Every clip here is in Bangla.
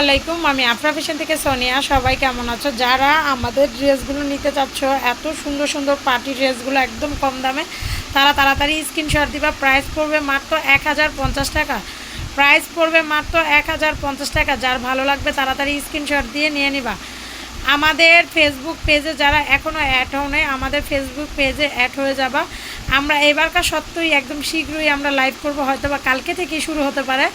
আলাইকুম আমি আফরা ফ্যাশন থেকে সোনিয়া। সবাই কেমন আছো? যারা আমাদের ড্রেসগুলো নিতে চাচ্ছ, এত সুন্দর সুন্দর পার্টি ড্রেসগুলো একদম কম দামে, তারা তাড়াতাড়ি স্ক্রিনশট দিবা। প্রাইস পড়বে মাত্র এক হাজার পঞ্চাশ টাকা। প্রাইস পড়বে মাত্র এক হাজার পঞ্চাশ টাকা। যার ভালো লাগবে তাড়াতাড়ি স্ক্রিনশট দিয়ে নিয়ে নিবা। আমাদের ফেসবুক পেজে যারা এখনও অ্যাড হও আমাদের ফেসবুক পেজে অ্যাড হয়ে যাবা। আমরা এবারকার সত্যই একদম শীঘ্রই আমরা লাইভ করব। হয়তো বা কালকে থেকেই শুরু হতে পারে।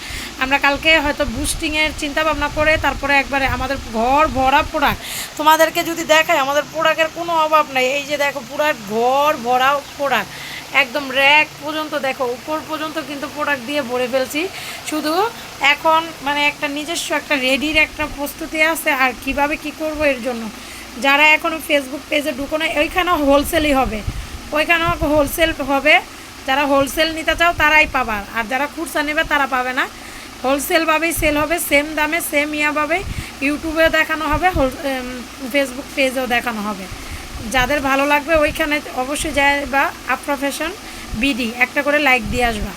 আমরা কালকে হয়তো বুস্টিংয়ের চিন্তা ভাবনা করে তারপরে একবারে আমাদের ঘর ভরা প্রোডাক্ট তোমাদেরকে যদি দেখায় আমাদের প্রোডাক্টের কোনো অভাব নাই। এই যে দেখো, পুরো ঘর ভরা প্রোডাক্ট একদম র্যাক পর্যন্ত দেখো, উপর পর্যন্ত কিন্তু প্রোডাক্ট দিয়ে ভরে ফেলছি। শুধু এখন মানে একটা নিজস্ব একটা রেডির একটা প্রস্তুতি আছে আর কীভাবে কি করব এর জন্য। যারা এখনও ফেসবুক পেজে ঢুকো না, ওইখানেও হোলসেলই হবে। ওইখানেও হোলসেল হবে। যারা হোলসেল নিতে চাও, তারাই পাবা। আর যারা খুচরা নেবে, তারা পাবে না। হোলসেলভাবেই সেল হবে সেম দামে সেম ইয়াভাবে ইউটিউবেও দেখানো হবে, হোল ফেসবুক পেজেও দেখানো হবে। যাদের ভালো লাগবে ওইখানে অবশ্যই যায় বা আফরা ফ্যাশন বিডি একটা করে লাইক দিয়ে আসবা।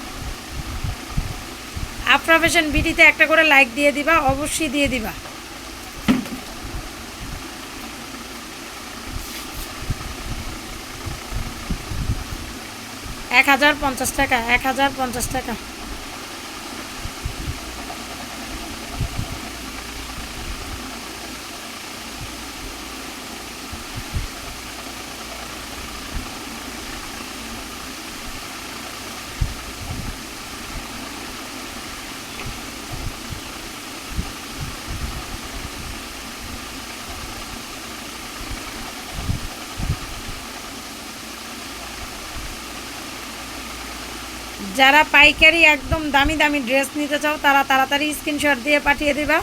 আফরা ফ্যাশন বিডিতে একটা করে লাইক দিয়ে দিবা, অবশ্যই দিয়ে দিবা। এক হাজার পঞ্চাশ টাকা, এক হাজার পঞ্চাশ টাকা। যারা পাইকারি একদম দামি দামি ড্রেস নিতে চাও, তারা তাড়াতাড়ি স্ক্রিনশট দিয়ে পাঠিয়ে দেবা।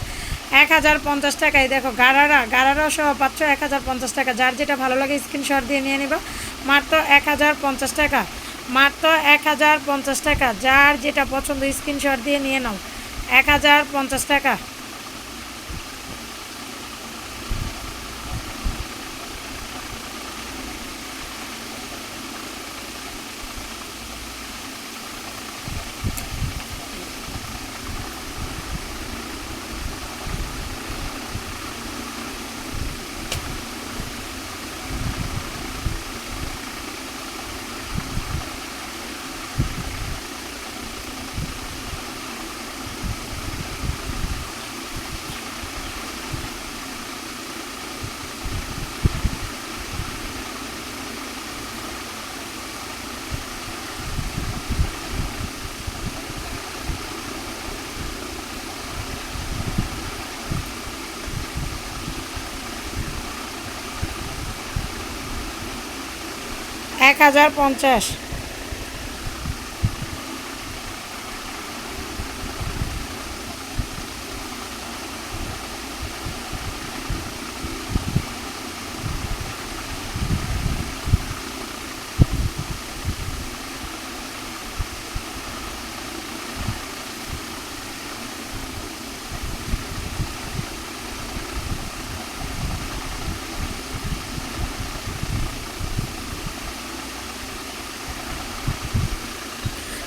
এক হাজার পঞ্চাশ টাকায় দেখো গাড়ারা গাড়ারা সহ পাচ্ছ এক হাজার পঞ্চাশ টাকা। যার যেটা ভালো লাগে স্ক্রিনশট দিয়ে নিয়ে নেবা। মাত্র এক হাজার পঞ্চাশ টাকা। মাত্র এক হাজার পঞ্চাশ টাকা। যার যেটা পছন্দ স্ক্রিনশট দিয়ে নিয়ে নাও। এক হাজার পঞ্চাশ টাকা। এক হাজার পঞ্চাশ।